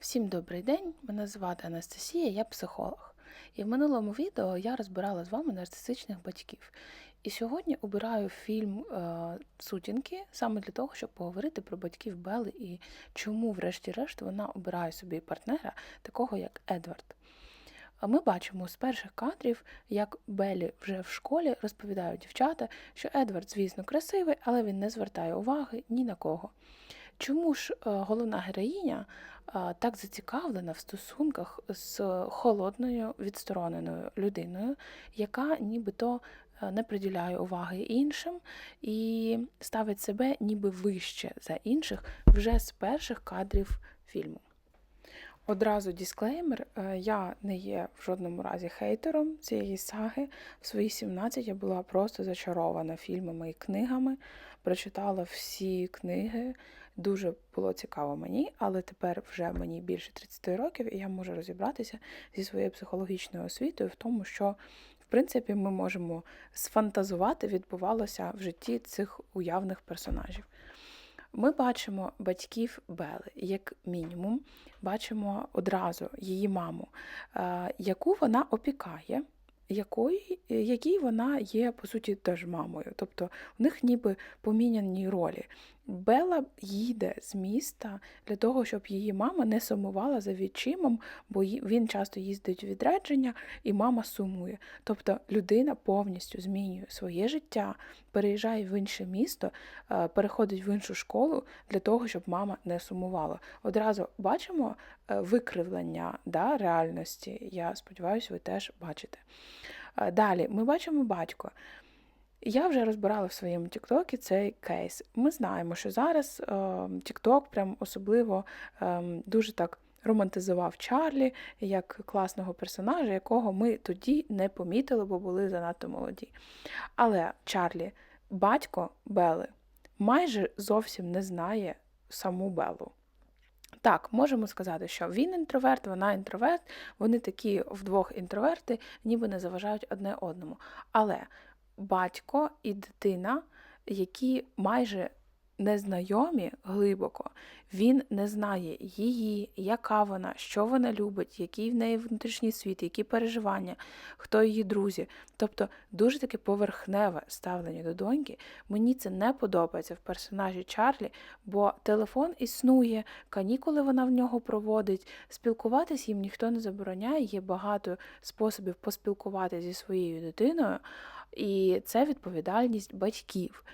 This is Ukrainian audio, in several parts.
Всім добрий день, мене звати Анастасія, я психолог. І в минулому відео я розбирала з вами нарцисичних батьків. І сьогодні обираю фільм е, Сутінки саме для того, щоб поговорити про батьків Бели і чому, врешті-решт, вона обирає собі партнера, такого як Едвард. Ми бачимо з перших кадрів, як Белі вже в школі розповідають дівчата, що Едвард, звісно, красивий, але він не звертає уваги ні на кого. Чому ж е, головна героїня е, так зацікавлена в стосунках з холодною відстороненою людиною, яка нібито е, не приділяє уваги іншим і ставить себе ніби вище за інших вже з перших кадрів фільму? Одразу дисклеймер, я не є в жодному разі хейтером цієї саги. В свої 17 я була просто зачарована фільмами і книгами, прочитала всі книги. Дуже було цікаво мені, але тепер вже мені більше 30 років, і я можу розібратися зі своєю психологічною освітою в тому, що в принципі ми можемо сфантазувати, відбувалося в житті цих уявних персонажів. Ми бачимо батьків Бели, як мінімум, бачимо одразу її маму, е, яку вона опікає, якої, якій вона є, по суті, теж мамою. Тобто в них ніби поміняні ролі. Бела їде з міста для того, щоб її мама не сумувала за відчимом, бо він часто їздить у відрядження, і мама сумує. Тобто людина повністю змінює своє життя, переїжджає в інше місто, е, переходить в іншу школу для того, щоб мама не сумувала. Одразу бачимо е, викривлення да, реальності. Я сподіваюся, ви теж бачите. Е, Далі ми бачимо батько. Я вже розбирала в своєму Тіктокі цей кейс. Ми знаємо, що зараз Тікток прям особливо ем, дуже так романтизував Чарлі як класного персонажа, якого ми тоді не помітили, бо були занадто молоді. Але Чарлі, батько Бели, майже зовсім не знає саму Белу. Так, можемо сказати, що він інтроверт, вона інтроверт, вони такі вдвох інтроверти, ніби не заважають одне одному. Але батько і дитина, які майже незнайомі глибоко, він не знає її, яка вона, що вона любить, який в неї внутрішній світ, які переживання, хто її друзі. Тобто дуже таке поверхневе ставлення до доньки. Мені це не подобається в персонажі Чарлі, бо телефон існує, канікули вона в нього проводить. Спілкуватись їм ніхто не забороняє, є багато способів поспілкуватися зі своєю дитиною, і це відповідальність батьків.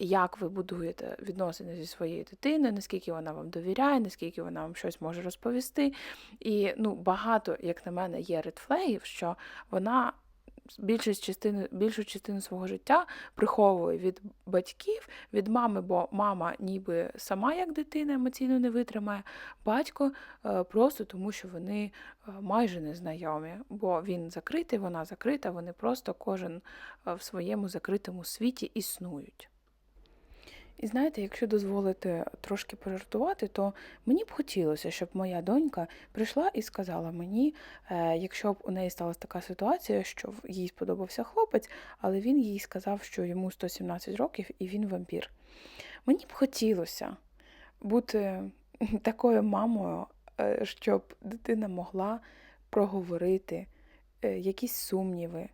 Як ви будуєте відносини зі своєю дитиною, наскільки вона вам довіряє, наскільки вона вам щось може розповісти. І ну, багато, як на мене, є редфлегів, що вона більшу частину, більшу частину свого життя приховує від батьків, від мами, бо мама ніби сама як дитина емоційно не витримає, батько е, просто тому, що вони е, майже не знайомі, бо він закритий, вона закрита, вони просто кожен е, в своєму закритому світі існують. І знаєте, якщо дозволити трошки пожартувати, то мені б хотілося, щоб моя донька прийшла і сказала мені, е, якщо б у неї сталася така ситуація, що їй сподобався хлопець, але він їй сказав, що йому 117 років і він вампір. Мені б хотілося бути такою мамою, е, щоб дитина могла проговорити е, якісь сумніви.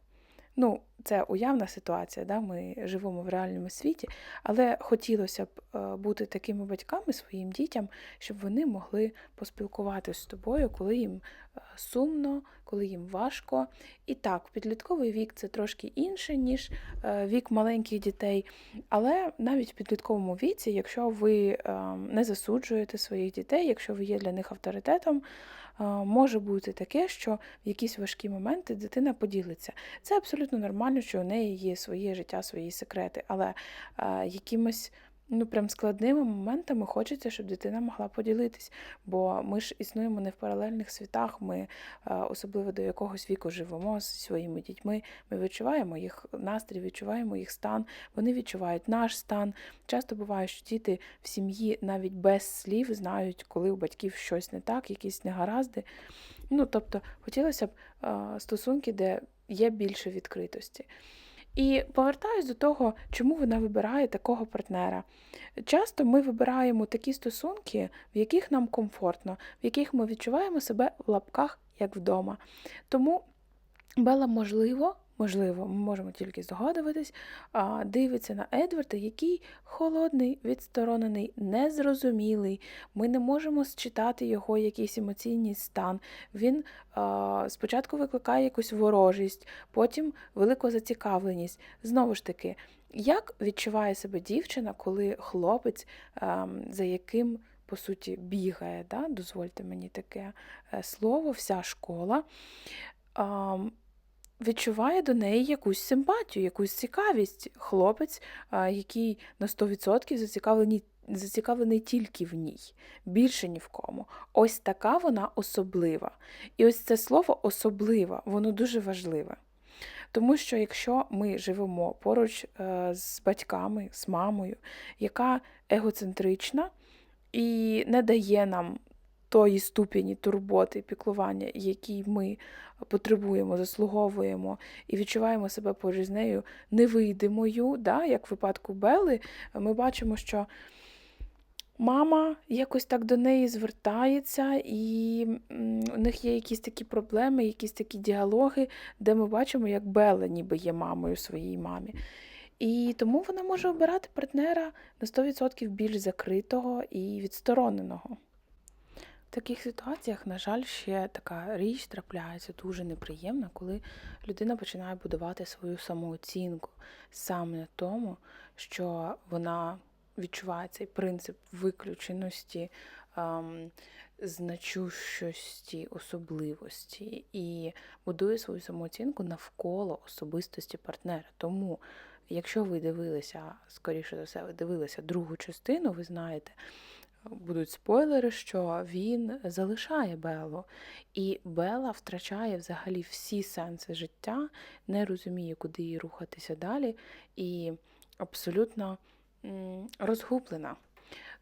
Ну, це уявна ситуація, да? ми живемо в реальному світі, але хотілося б е, бути такими батьками своїм дітям, щоб вони могли поспілкуватися з тобою, коли їм е, сумно, коли їм важко. І так, підлітковий вік це трошки інше, ніж е, вік маленьких дітей. Але навіть в підлітковому віці, якщо ви е, не засуджуєте своїх дітей, якщо ви є для них авторитетом, е, може бути таке, що в якісь важкі моменти дитина поділиться. Це абсолютно нормально, що у неї є своє життя, свої секрети, але якимось ну прям складними моментами хочеться, щоб дитина могла поділитись. Бо ми ж існуємо не в паралельних світах, ми е, особливо до якогось віку живемо зі своїми дітьми. Ми відчуваємо їх настрій, відчуваємо їх стан, вони відчувають наш стан. Часто буває, що діти в сім'ї навіть без слів знають, коли у батьків щось не так, якісь негаразди. Ну, тобто, хотілося б е, стосунки, де є більше відкритості. І повертаюсь до того, чому вона вибирає такого партнера. Часто ми вибираємо такі стосунки, в яких нам комфортно, в яких ми відчуваємо себе в лапках як вдома. Тому Бела, можливо, можливо, ми можемо тільки здогадуватись, дивиться на Едварда, який холодний, відсторонений, незрозумілий. Ми не можемо считати його якийсь емоційний стан. Він а, спочатку викликає якусь ворожість, потім велику зацікавленість. Знову ж таки, як відчуває себе дівчина, коли хлопець, ам, за яким по суті бігає, да? дозвольте мені таке е, слово, вся школа. Відчуває до неї якусь симпатію, якусь цікавість. Хлопець, який на 100% зацікавлений, зацікавлений тільки в ній, більше ні в кому. Ось така вона особлива. І ось це слово особлива, воно дуже важливе. Тому що якщо ми живемо поруч е, з батьками, з мамою, яка егоцентрична і не дає нам тої ступені турботи, піклування, які ми потребуємо, заслуговуємо і відчуваємо себе поруч з нею невидимою, да, як в випадку Бели, ми бачимо, що мама якось так до неї звертається, і у них є якісь такі проблеми, якісь такі діалоги, де ми бачимо, як Бела ніби є мамою своїй мамі. І тому вона може обирати партнера на 100% більш закритого і відстороненого. В таких ситуаціях, на жаль, ще така річ трапляється дуже неприємна, коли людина починає будувати свою самооцінку саме на тому, що вона відчуває цей принцип виключеності, ем, значущості, особливості і будує свою самооцінку навколо особистості партнера. Тому, якщо ви дивилися, скоріше за все, ви дивилися другу частину, ви знаєте будуть спойлери, що він залишає Беллу, і Белла втрачає взагалі всі сенси життя, не розуміє, куди їй рухатися далі, і абсолютно розгублена.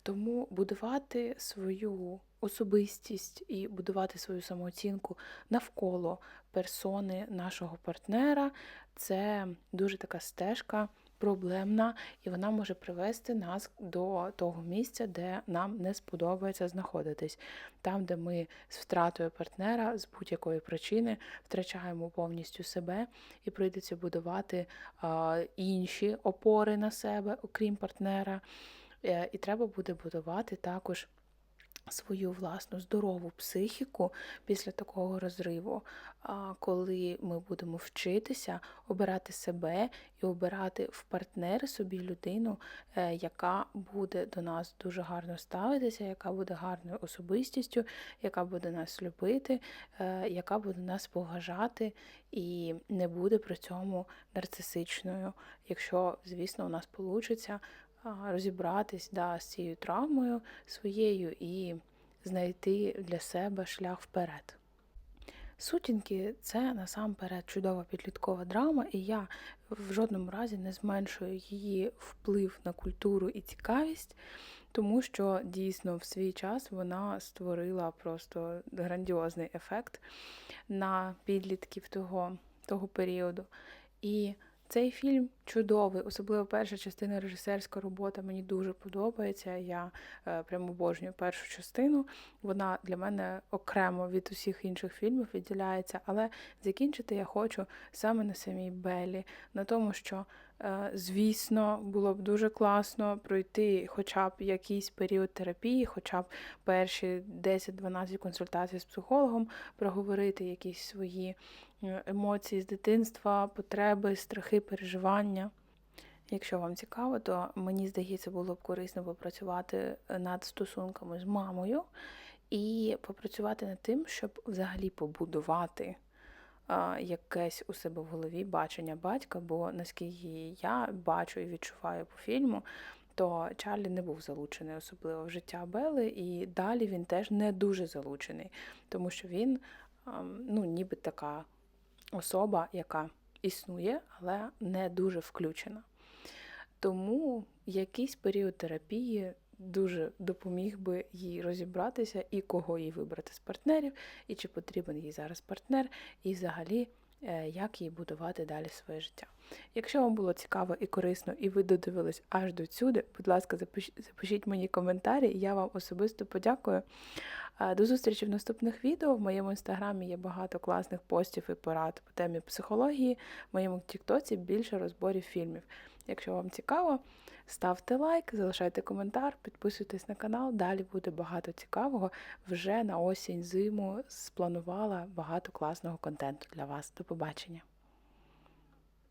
Тому будувати свою особистість і будувати свою самооцінку навколо персони нашого партнера це дуже така стежка проблемна, і вона може привести нас до того місця, де нам не сподобається знаходитись. Там, де ми з втратою партнера з будь-якої причини втрачаємо повністю себе і прийдеться будувати інші опори на себе, окрім партнера. Е, і треба буде будувати також свою власну здорову психіку після такого розриву, коли ми будемо вчитися обирати себе і обирати в партнери собі людину, е, яка буде до нас дуже гарно ставитися, яка буде гарною особистістю, яка буде нас любити, е, яка буде нас поважати і не буде при цьому нарцисичною, якщо, звісно, у нас вийде розібратись да, з цією травмою своєю і знайти для себе шлях вперед. Сутінки це насамперед чудова підліткова драма, і я в жодному разі не зменшую її вплив на культуру і цікавість, тому що дійсно в свій час вона створила просто грандіозний ефект на підлітків того, того періоду. І цей фільм чудовий, особливо перша частина режисерська робота мені дуже подобається. Я е, прямо обожнюю першу частину. Вона для мене окремо від усіх інших фільмів відділяється, але закінчити я хочу саме на самій Белі, на тому, що. Е, звісно, було б дуже класно пройти хоча б якийсь період терапії, хоча б перші 10-12 консультацій з психологом, проговорити якісь свої Е, емоції з дитинства, потреби, страхи, переживання. Якщо вам цікаво, то мені здається, було б корисно попрацювати над стосунками з мамою і попрацювати над тим, щоб взагалі побудувати якесь у себе в голові бачення батька, бо наскільки я бачу і відчуваю по фільму, то Чарлі не був залучений особливо в життя Бели, і далі він теж не дуже залучений, тому що він ну, ніби така особа, яка існує, але не дуже включена. Тому якийсь період терапії дуже допоміг би їй розібратися і кого їй вибрати з партнерів, і чи потрібен їй зараз партнер, і взагалі е, як їй будувати далі своє життя. Якщо вам було цікаво і корисно, і ви додивились аж до сюди, будь ласка, запишіть мені коментарі, я вам особисто подякую. Е, До зустрічі в наступних відео. В моєму інстаграмі є багато класних постів і порад по темі психології. В моєму тіктоці більше розборів фільмів. Якщо вам цікаво, ставте лайк, залишайте коментар, підписуйтесь на канал. Далі буде багато цікавого. Вже на осінь зиму спланувала багато класного контенту для вас. До побачення!